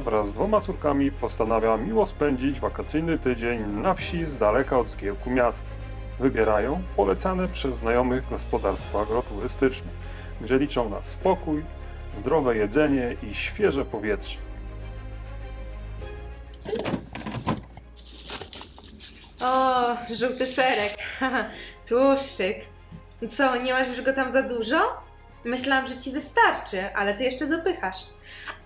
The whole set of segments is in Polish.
Wraz z dwoma córkami postanawia miło spędzić wakacyjny tydzień na wsi z daleka od zgiełku miasta. Wybierają polecane przez znajomych gospodarstwo agroturystyczne, gdzie liczą na spokój, zdrowe jedzenie i świeże powietrze. O, żółty serek. Tłuszczyk. Co, nie masz już go tam za dużo? Myślałam, że ci wystarczy, ale ty jeszcze dopychasz.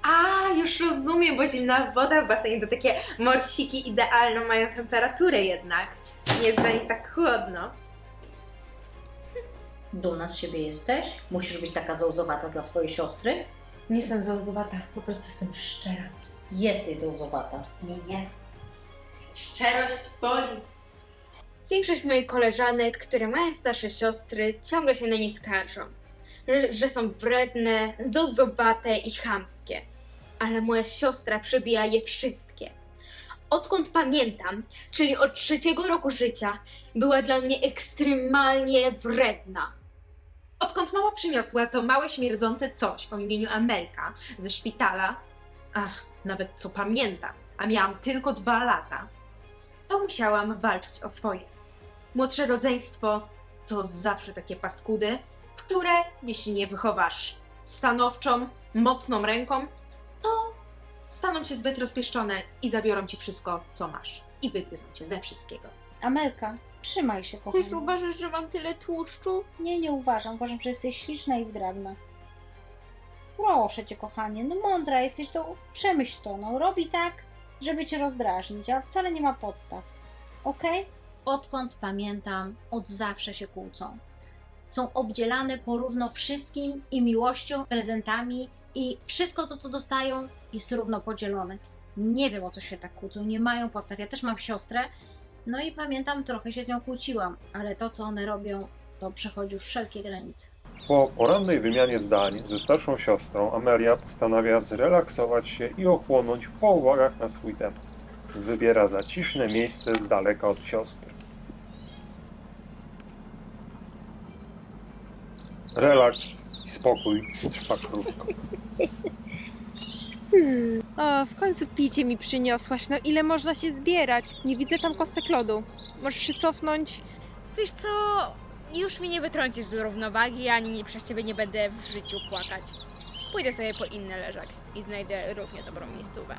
A, już rozumiem, bo zimna woda w basenie to takie morsiki idealną mają temperaturę jednak. Nie jest dla nich tak chłodno. Dumna z siebie jesteś? Musisz być taka zołzowata dla swojej siostry? Nie jestem zauzowata, po prostu jestem szczera. Jesteś zołzowata. Nie, nie. Szczerość boli. Większość moich koleżanek, które mają starsze siostry, ciągle się na nie skarżą. Że, są wredne, zołzowate i chamskie. Ale moja siostra przebija je wszystkie. Odkąd pamiętam, czyli od trzeciego roku życia, była dla mnie ekstremalnie wredna. Odkąd mama przyniosła to małe śmierdzące coś o imieniu Amelka ze szpitala, ach, nawet to pamiętam, a miałam tylko dwa lata, to musiałam walczyć o swoje. Młodsze rodzeństwo to zawsze takie paskudy, które, jeśli nie wychowasz stanowczą, mocną ręką, to staną się zbyt rozpieszczone i zabiorą ci wszystko, co masz. I wygryzą cię ze wszystkiego. Amelka, trzymaj się, kochanie. Też uważasz, że mam tyle tłuszczu? Nie, nie uważam. Uważam, że jesteś śliczna i zgrabna. Proszę cię, kochanie, no mądra jesteś, to przemyśl to. No robi tak, żeby cię rozdrażnić, a wcale nie ma podstaw. Okej? Odkąd pamiętam, od zawsze się kłócą. Są obdzielane porówno wszystkim i miłością, prezentami i wszystko to, co dostają, jest równo podzielone. Nie wiem, o co się tak kłócą, nie mają podstaw. Ja też mam siostrę, no i pamiętam, trochę się z nią kłóciłam, ale to, co one robią, to przechodzi już wszelkie granice. Po porannej wymianie zdań ze starszą siostrą, Amelia postanawia zrelaksować się i ochłonąć po uwagach na swój temat. Wybiera zaciszne miejsce z daleka od siostry. Relaks i spokój trwa krótko. O, w końcu picie mi przyniosłaś. No ile można się zbierać? Nie widzę tam kostek lodu. Możesz się cofnąć. Wiesz co, już mi nie wytrącisz z równowagi, ani przez ciebie nie będę w życiu płakać. Pójdę sobie po inny leżak i znajdę równie dobrą miejscówę.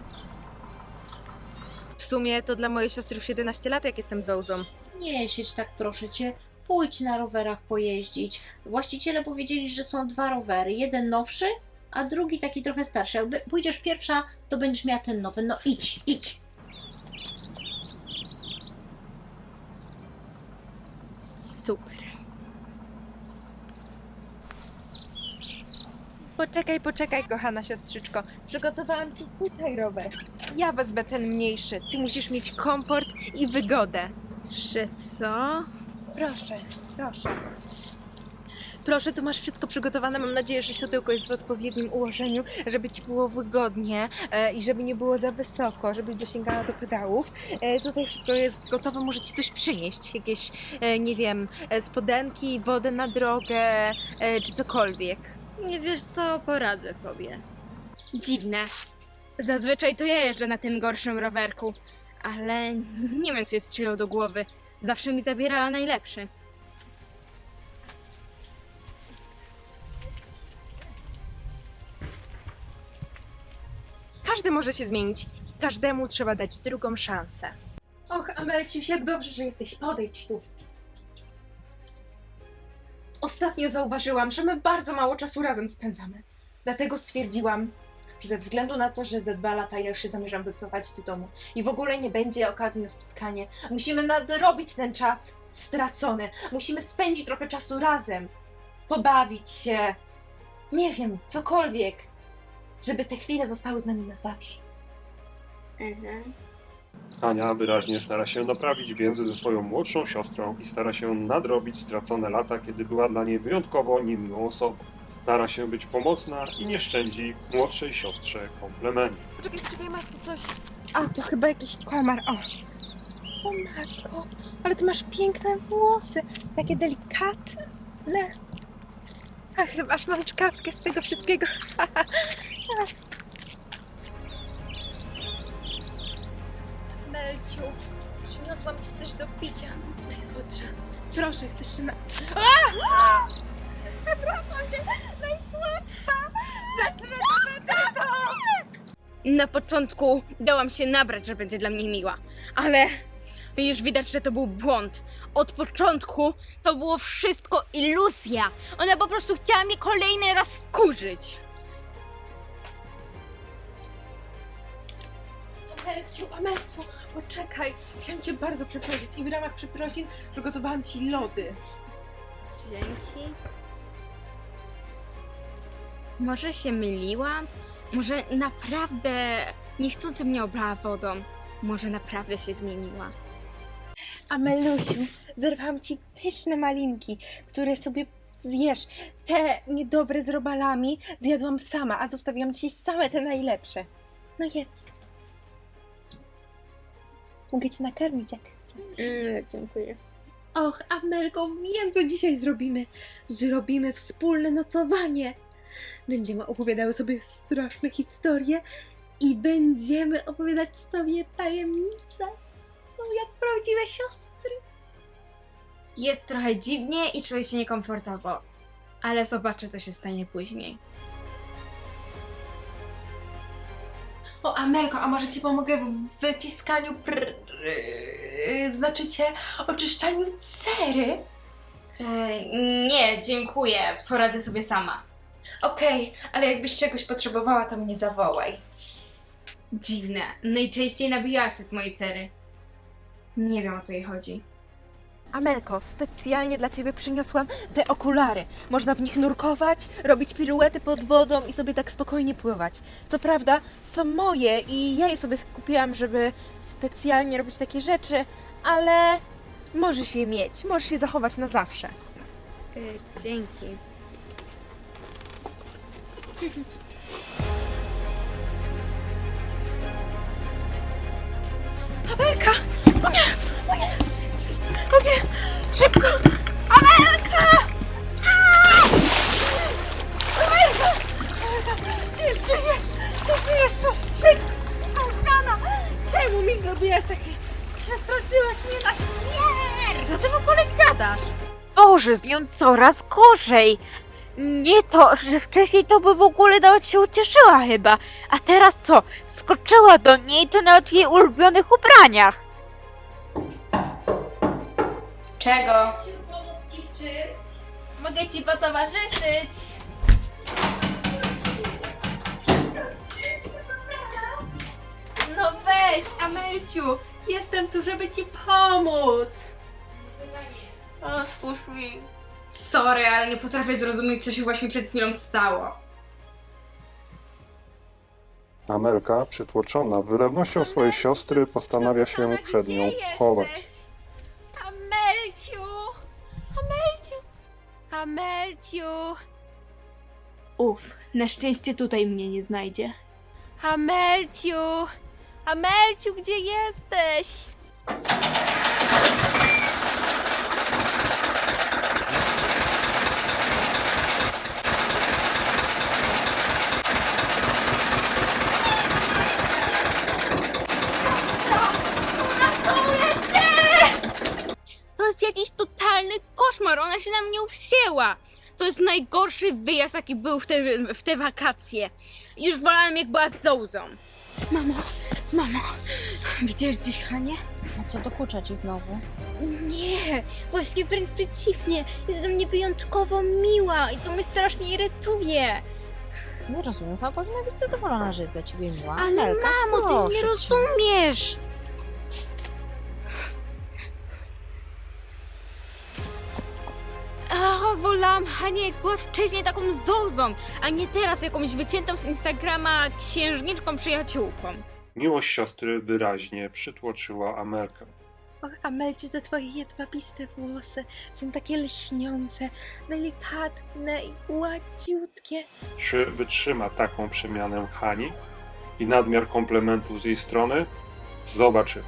W sumie to dla mojej siostry już 11 lat, jak jestem zołzą. Nie siedź tak, proszę cię. Pójdź na rowerach pojeździć. Właściciele powiedzieli, że są dwa rowery. Jeden nowszy, a drugi taki trochę starszy. Jakby pójdziesz pierwsza, to będziesz miała ten nowy. No idź, idź. Super. Poczekaj, poczekaj, kochana siostrzyczko. Przygotowałam ci tutaj rower. Ja wezmę ten mniejszy. Ty musisz mieć komfort i wygodę. Że co? Proszę, proszę. Proszę, tu masz wszystko przygotowane. Mam nadzieję, że siodełko jest w odpowiednim ułożeniu, żeby ci było wygodnie e, i żeby nie było za wysoko, żebyś dosięgała do pedałów. E, tutaj wszystko jest gotowe. Może ci coś przynieść. Jakieś, e, nie wiem, spodenki, wodę na drogę, czy cokolwiek. Nie wiesz co, poradzę sobie. Dziwne. Zazwyczaj to ja jeżdżę na tym gorszym rowerku, ale nie wiem co jest strzeliło do głowy. Zawsze mi zabierała najlepszy. Każdy może się zmienić. Każdemu trzeba dać drugą szansę. Och, Amelciuś, jak dobrze, że jesteś. Podejdź tu. Ostatnio zauważyłam, że my bardzo mało czasu razem spędzamy. Dlatego stwierdziłam, że ze względu na to, że za dwa lata ja już się zamierzam wyprowadzić z domu i w ogóle nie będzie okazji na spotkanie, musimy nadrobić ten czas stracony. Musimy spędzić trochę czasu razem. Pobawić się. Nie wiem, cokolwiek. Żeby te chwile zostały z nami na zawsze. Ania wyraźnie stara się naprawić więzy ze swoją młodszą siostrą i stara się nadrobić stracone lata, kiedy była dla niej wyjątkowo niemiłą osobą. Stara się być pomocna i nie szczędzi młodszej siostrze komplementów. Poczekaj, poczekaj, masz tu coś. A, to chyba jakiś komar. O. O matko, ale ty masz piękne włosy. Takie delikatne. Ach, chyba aż mam czkawkę z tego wszystkiego. Elciu, przyniosłam ci coś do picia. Najsłodsza. Proszę, chcesz się na... Przepraszam cię, najsłodsza! Zaczynamy Na początku dałam się nabrać, że będzie dla mnie miła, ale już widać, że to był błąd. Od początku to było wszystko iluzja. Ona po prostu chciała mnie kolejny raz wkurzyć. Amelciu, Amelciu, poczekaj. Chciałam cię bardzo przeprosić i w ramach przeprosin przygotowałam ci lody. Dzięki. Może się myliłam? Może naprawdę niechcący mnie oblała wodą? Może naprawdę się zmieniła? Amelusiu, zerwałam ci pyszne malinki, które sobie zjesz. Te niedobre z robalami zjadłam sama, a zostawiłam ci same te najlepsze. No jedz. Mogę cię nakarmić jak chcesz. Mm, dziękuję. Och, Amelko, wiem co dzisiaj zrobimy. Zrobimy wspólne nocowanie. Będziemy opowiadały sobie straszne historie i będziemy opowiadać sobie tajemnice. No, jak prawdziwe siostry. Jest trochę dziwnie i czuję się niekomfortowo, ale zobaczę, co się stanie później. O, Amelko, a może ci pomogę w wyciskaniu pr... Yy, znaczycie oczyszczaniu cery? Nie, dziękuję. Poradzę sobie sama. Okej, ale jakbyś czegoś potrzebowała, to mnie zawołaj. Dziwne. Najczęściej nabijała się z mojej cery. Nie wiem o co jej chodzi. Amelko, specjalnie dla ciebie przyniosłam te okulary. Można w nich nurkować, robić piruety pod wodą i sobie tak spokojnie pływać. Co prawda są moje i ja je sobie kupiłam, żeby specjalnie robić takie rzeczy, ale możesz je mieć, możesz je zachować na zawsze. E, dzięki. Amelka! O nie! O nie! Szybko! Amelka! Amelka! Amelka! Ty żyjesz! Ty żyjesz! Żyć! Kochana! Czemu mi zrobiłaś takie... Przestraszyłaś mnie na śmierć! Co ty w ogóle gadasz? Boże, z nią coraz gorzej. Nie to, że wcześniej to by w ogóle nawet się ucieszyła chyba, a teraz co? Skoczyła do niej to nawet w jej ulubionych ubraniach. Czego? Pomóc ci w czymś? Mogę ci potowarzyszyć! No weź, Amelciu! Jestem tu, żeby ci pomóc! Otwórz mi. Sorry, ale nie potrafię zrozumieć, co się właśnie przed chwilą stało. Amelka, przytłoczona wylewnością swojej siostry, postanawia się przed nią chować. Amelciu! Uf, na szczęście tutaj mnie nie znajdzie. Amelciu! Amelciu, gdzie jesteś? To jest jakiś totalny koszmar, ona się na mnie uwzięła. To jest najgorszy wyjazd, jaki był w te, w te wakacje. Już wolałam, jak była z Zołzą. Mamo, mamo, widziałeś gdzieś Hanie? A co dokucza ci znowu? Nie, właśnie wręcz przeciwnie. Jest do mnie wyjątkowo miła i to mnie strasznie irytuje. Nie rozumiem, chyba powinna być zadowolona, że jest dla ciebie miła. Ale Amelka, mamo, ty proszę nie cię. rozumiesz. Wolałam Hanię, jak była wcześniej taką zozą, a nie teraz jakąś wyciętą z Instagrama księżniczką przyjaciółką. Miłość siostry wyraźnie przytłoczyła Amelkę. Och, Amelciu, te twoje jedwabiste włosy są takie lśniące, delikatne i gładziutkie. Czy wytrzyma taką przemianę Hani i nadmiar komplementu z jej strony? Zobaczymy.